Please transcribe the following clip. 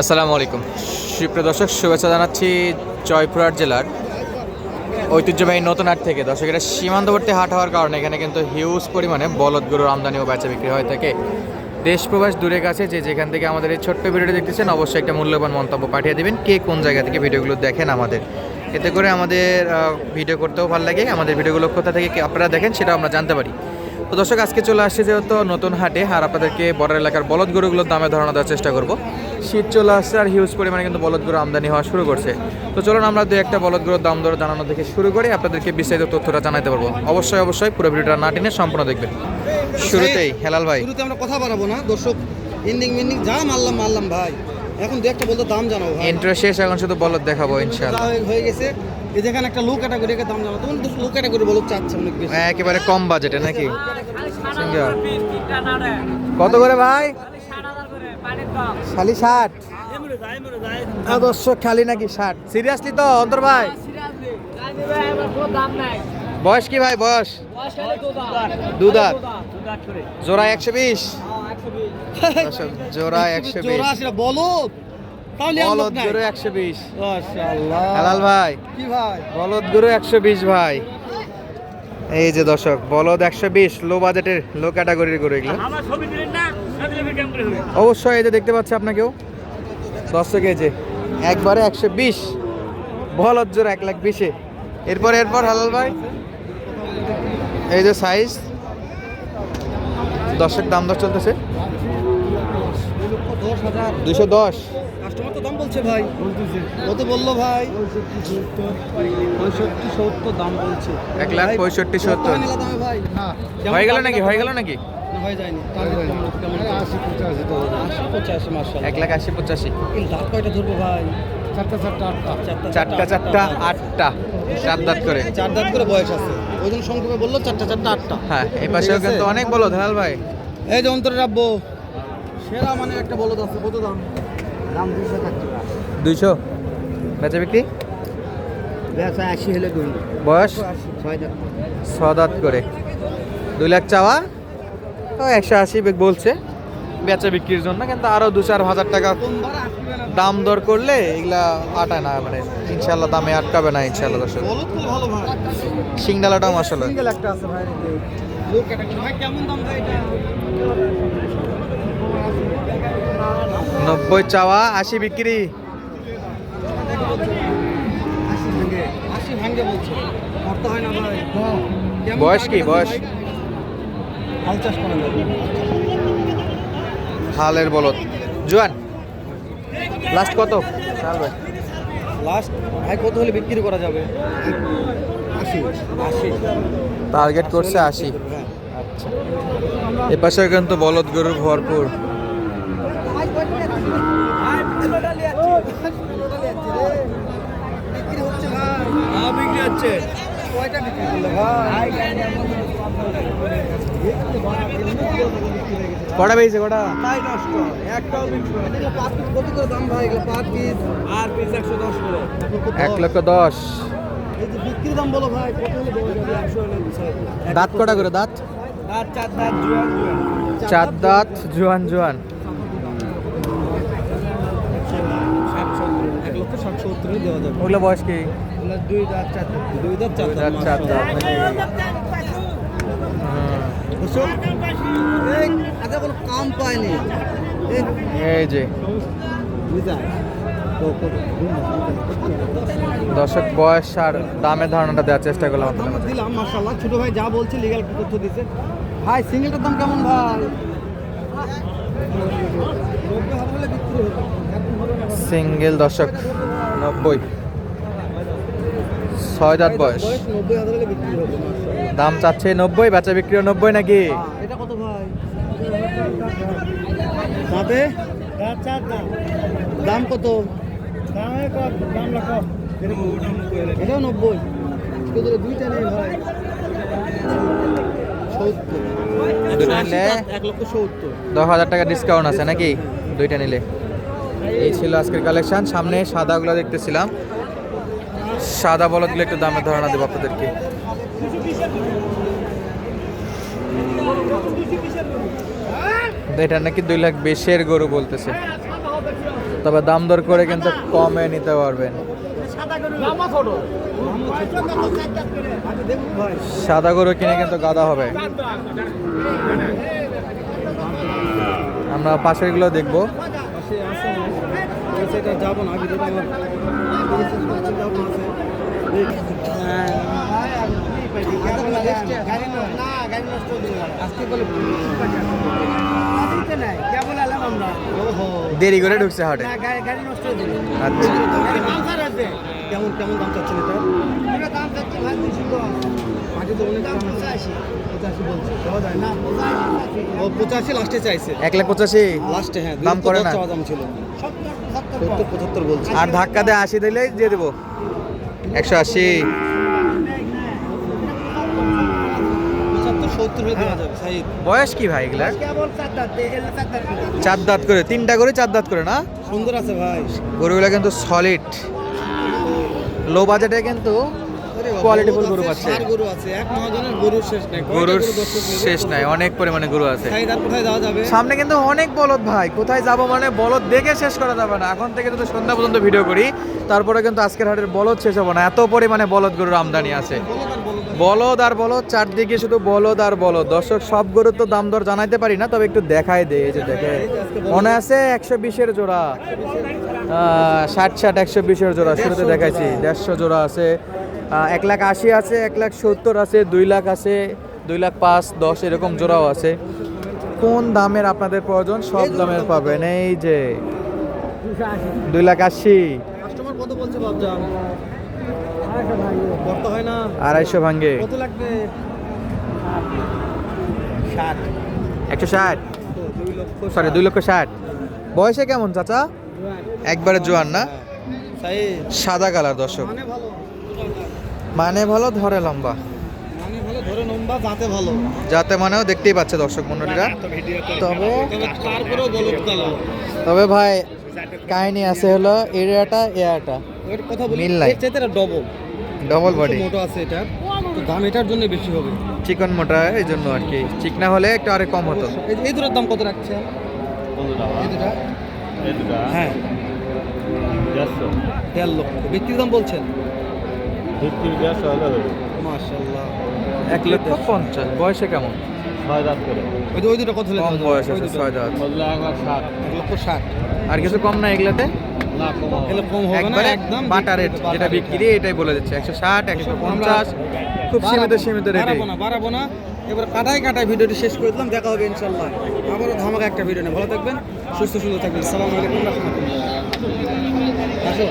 আসসালামু আলাইকুম। সুপ্রিয় দর্শক, শুভেচ্ছা জানাচ্ছি জয়পুরহাট জেলার ঐতিহ্যবাহী নতুন হাট থেকে। দর্শকেরা সীমান্তবর্তী হাট হওয়ার কারণে এখানে কিন্তু হিউজ পরিমাণে বলদ গরুর আমদানি ও বেচা বিক্রি হয়ে থাকে। দেশ প্রবাস দূরে কাছে, যে যেখান থেকে আমাদের এই ছোট্ট ভিডিওটি দেখতেছেন, অবশ্যই একটা মূল্যবান মন্তব্য পাঠিয়ে দেবেন, কে কোন জায়গা থেকে ভিডিওগুলো দেখেন আমাদের। এতে করে আমাদের ভিডিও করতেও ভালো লাগে। আমাদের ভিডিওগুলো কোথা থেকে আপনারা দেখেন সেটা আমরা জানতে পারি। তো দর্শক আজকে চলে আসছে যেহেতু নতুন হাটে আর আপনাদেরকে বড় এলাকার বলদ গরুগুলোর দামে ধারণা দেওয়ার চেষ্টা করব। শীত চলে আসছে আর হিউজ পরিমাণে কিন্তু বলদ গরু আমদানি হওয়া শুরু করছে। তো চলুন আমরা দু একটা বলদ গরুর দাম দর জানানো থেকে শুরু করে। আপনাদেরকে বিস্তারিত তথ্যটা জানাতে পারব। অবশ্যই অবশ্যই পুরো ভিডিওটা না টেনে সম্পূর্ণ দেখবেন। শুরুতেই হেলাল ভাই। শুরুতে আমরা কথা বাড়াবো না। দর্শক ইন্ডিং মিন্ডিং যা মারলাম মারলাম ভাই। এখন দু একটা বলতে দাম জানাব ইন্টারেস্ট শেষ এখন শুধু বলদ দেখাবো ইনশাআল্লাহ। হয়ে- হয়ে গেছে। এই যেখানে একটা লো ক্যাটাগরি একটা দাম জানাও তখন লো ক্যাটাগরি বলো চাচ্ছে অনেক বেশি। একেবারে কম বাজেটে নাকি? কত করে ভাই? খালি ষাট? হ্যাঁ, দর্শক খালি নাকি ষাট? সিরিয়াসলি তো অন্তর ভাই? বয়স কি ভাই বয়স? দুদাত জোড়া একশো বিশ? জোড়া একশো বিশ। জোড়া বলো। বলদ গরু একশো বিশ। হালাল ভাই। কি ভাই? বলদ গরু একশো বিশ ভাই। এই যে দর্শক বলদ একশো বিশ লো বাজেটের লো ক্যাটাগরির গরু এগুলো। অবশ্যই এই যে দেখতে পাচ্ছি আপনাকেও দর্শক এই যে একবারে একশো বিশ। বলদ জোর এক লাখ বিশে। এরপর এরপর হালাল ভাই। এই যে সাইজ দশের দাম দশ চলতেছে। দুশো দশ। কাস্টমার তো দাম বলছে ভাই। কত বলল ভাই? পঁয়ষট্টি সত্তর দাম বলছে। এক লাখ পঁয়ষট্টি সত্তর। ভাই? হয়ে গেল নাকি? হয়ে গেল নাকি? হয়ে যায়নি। আশি পঁচাশি তো আশি পঁচাশি মাসা এক লাখ আশি পঁচাশি। এই দাঁত কয়টা ধরবো ভাই? চারটা চারটা আটটা। চারটা চারটা আটটা। চার দাঁত করে। চার দাঁত করে বয়স আছে। ওই জন্য সংক্ষেপে বলল চারটা চারটা আটটা। হ্যাঁ এই পাশেও কিন্তু অনেক বলো হালাল ভাই। এই যে অন্তরে রাখব সেরা মানে একটা বলদ আছে। কত দাম? দুইশো বেচা বিক্রি বেচা আশি হলে বয়স ছয় ছ দাঁত করে দুই লাখ চাওয়া তো একশো আশি বলছে বেচা বিক্রির জন্য কিন্তু আরও দু চার হাজার টাকা দাম দর করলে এগুলা আটায় না মানে ইনশাল্লাহ দামে আটকাবে না ইনশাল্লাহ দর্শক সিংডালাটাও মাসাল্লাহ সিঙ্গেল একটা আছে ভাই লো ক্যাটাগরি ভাই কেমন দাম ভাই এটা নব্বই চাওয়া আশি বিক্রি বয়স কি, বয়স? হালের বলদ জোয়ান লাস্ট কত লাস্ট ভাই কত হলে বিক্রি করা যাবে টার্গেট করছে আশি। আচ্ছা এ পাশে কিন্তু বলদ গরুর ভরপুর বিক্রি হচ্ছে ভাই বিক্রি হচ্ছে কয়টা বিক্রি করলে ভাই কটা পেয়েছে কটা তাই নষ্ট একটাও কত করে দাম ভাই? পাঁচ পিস আর পিস একশো দশ করে। এক লক্ষ দশ। এই বিক্রির দাম বলো ভাই দাঁত কটা করে দাঁত? দাঁত চার দাঁত জুয়ান জুয়ান। চার দাঁত জোয়ান জোয়ান ষাট সত্তর এক লক্ষ দেওয়া যাবে। ওগুলো বয়স কি? ওগুলো দুই দাঁত চার দুই দাঁত চার দাঁত চার দাঁত। দর্শক আগে কোনো কাম পায়নি। এই যে। দর্শক বয়স আর দামের ধারণাটা দেওয়ার চেষ্টা করলাম দিলাম মাশাআল্লাহ। ছোট ভাই যা বলছে লিগ্যাল তথ্য দিছে। ভাই সিঙ্গেলটার দাম কেমন ভাই? সিঙ্গেল দর্শক নব্বই। ছয় দাঁত বয়স। বিক্রি দাম চাচ্ছে নব্বই বেচা বিক্রিও নব্বই নাকি? দাম কত? এটাও নব্বই। দুইটা নেই ভাই। সত্তর। নিলে এক লক্ষ সত্তর। দশ হাজার টাকা ডিসকাউন্ট আছে নাকি? দুইটা নিলে। এই ছিল আজকের কালেকশন সামনে সাদাগুলো দেখতেছিলাম। সাদা বলদগুলো একটু দামের ধারণা দেবো আপনাদেরকে। এটা নাকি দুই লাখ বেশের গরু বলতেছে। তবে দাম দর করে কিন্তু কমে নিতে পারবেন। সাদা গরু কিনে কিন্তু গাদা হবে। আমরা পাশেরগুলো দেখব। সাইডে যাব না ভিডিওটা আমার যাব আছে দেরি করে ঢুকছে হাটে। গাড়ি নষ্ট হয়ে যাবে। আচ্ছা। কেমন কেমন দাম চাচ্ছেন এটা? মাটি তো অনেক দাম পঁচাশি। বলছে। দেওয়া যায় না? ও পঁচাশি লাস্টে চাইছে। এক লাখ পঁচাশি? লাস্টে হ্যাঁ দাম করে না? চাওয়া দাম ছিল। সত্তর পঁচাত্তর বলছে। আর ধাক্কা দিয়ে আশি দিলেই দিয়ে দেবো। একশো আশি। সাইদ। বয়স কি ভাই এগুলা চার দাঁত করে। তিনটা করে চার দাঁত করে না? সুন্দর আছে ভাই। গরুগুলা কিন্তু সলিড লো বাজেটে কিন্তু কোয়ালিটিফুল গরু আছে গরু আছে। এক মহাজনের গরু শেষ নাই। গরুর গরু শেষ নাই অনেক পরিমাণে গরু আছে। কোথায় যাওয়া যাবে? সামনে কিন্তু অনেক বলদ ভাই। কোথায় যাব মানে বলদ দেখে শেষ করা যাবে না। এখন থেকে যদি সন্ধ্যা পর্যন্ত ভিডিও করি তারপরে কিন্তু আজকের হাটের বলদ শেষ হবে না। এত পরিমাণে বলদ গরুর আমদানি আছে। বলদ আর বলদ চারদিকে শুধু বলদ আর বলদ। দর্শক সব গরুর তো দাম দর জানাইতে পারি না তবে একটু দেখাই দে এই যে দেখে মনে আছে একশো বিশের জোড়া? ষাট ষাট একশো বিশের জোড়া শুরুতে দেখাইছি। দেড়শো জোড়া আছে। এক লাখ আশি আছে এক লাখ সত্তর আছে দুই লাখ আছে দুই লাখ পাঁচ দশ এরকম জোড়াও আছে। কোন দামের আপনাদের প্রয়োজন? সব দামের পাবেন। এই যে দুই লাখ আশি। কাস্টমার কত বলছে আড়াইশো ভাঙ্গে। কত লাগবে? একশো ষাট? সরি দুই লক্ষ ষাট। বয়সে কেমন চাচা? একবারে জোয়ান না? সাদা কালার দর্শক। মানে ভালো মানে ধরে লম্বা। মানে যাতে মানেও দেখতেই পাচ্ছে দর্শক মন্ডলীরা তবে তবে ভাই কাহিনী আছে হলো এরিয়াটা এয়ারটা এর কথা বলি মিল নাই। এর চাইতে ডবল ডবল বডি মোটো আছে এটা। তো দাম এটার জন্য বেশি হবে। চিকন মোটা এই জন্য আর কি। চিকনা হলে একটু আরে কম হতো। এই- এই দুটোর দাম কত দুটা? হ্যাঁ। দেড় লক্ষ। বিক্রির দাম বলছেন? মাশাল্লাহ এক লক্ষ পঞ্চাশ। বয়সে কেমন? ওই যে ওই দুটো কত কম বয়স আছে। ছয় দাঁত। এক লক্ষ ষাট। আর কিছু কম না এগুলাতে? এগুলো কম হবে একদম বাটা রেট যেটা বিক্রি এটাই বলে দিচ্ছে একশো ষাট একশো পঞ্চাশ খুব সীমিত সীমিত রেটে বাড়াবো না এবার কাটায় কাটায় ভিডিওটি শেষ করে দিলাম দেখা হবে ইনশাল্লাহ আবারও ধামাকা একটা ভিডিও নেই ভালো থাকবেন সুস্থ সুন্দর থাকবেন। সালাম আলাইকুম আসো।